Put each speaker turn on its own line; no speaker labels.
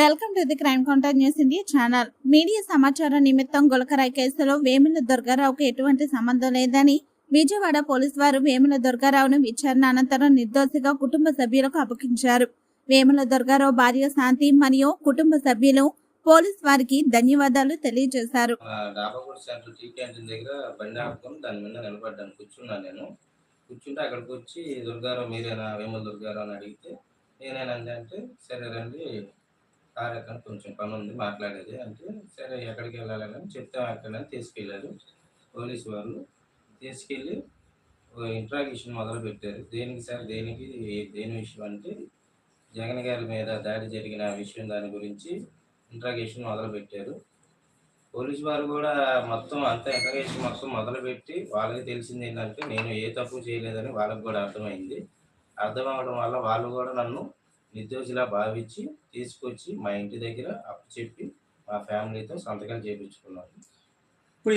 Welcome to the crime counter news India channel. Media సమాచారం నిమిత్తం గులకరాయ్ కేసులో వేముల దుర్గారావుకు ఎటువంటి సంబంధం లేదని విజయవాడ పోలీసు వారు వేముల దుర్గారావును విచారణ అనంతరం నిర్దోషిగా కుటుంబ సభ్యులకు అప్పగించారు. వేముల దుర్గారావు భార్య శాంతి మరియు కుటుంబ సభ్యులు పోలీస్ వారికి ధన్యవాదాలు తెలియజేశారు.
కూర్చుంటే అక్కడికి వచ్చి దుర్గారావు మీరేనా? వేముల దుర్గారావు అని అడిగితే నేనేనంటే సరే రండి కార్యక్రమం కొంచెం పని ఉంది మాట్లాడేది. అంటే సరే ఎక్కడికి వెళ్ళాలని చెప్తాం అక్కడ తీసుకెళ్ళారు పోలీసు వాళ్ళు. తీసుకెళ్ళి ఇంట్రాగేషన్ మొదలు పెట్టారు. దేనికి సార్ దేనికి దేని విషయం అంటే జగన్ గారి మీద దాడి జరిగిన విషయం దాని గురించి ఇంట్రాగేషన్ మొదలు పెట్టారు. పోలీసు వారు కూడా మొత్తం అంతా ఇంట్రాగేషన్ మొత్తం మొదలుపెట్టి వాళ్ళకి తెలిసింది ఏంటంటే నేను ఏ తప్పు చేయలేదని వాళ్ళకి కూడా అర్థమైంది. అర్థం అవ్వడం వల్ల వాళ్ళు కూడా నన్ను నిర్దోషిలా భావించి తీసుకొచ్చి మా ఇంటి దగ్గర అప్పు చెప్పి మా ఫ్యామిలీతో సంతకాలు చేయించుకున్నాను
ఇప్పుడు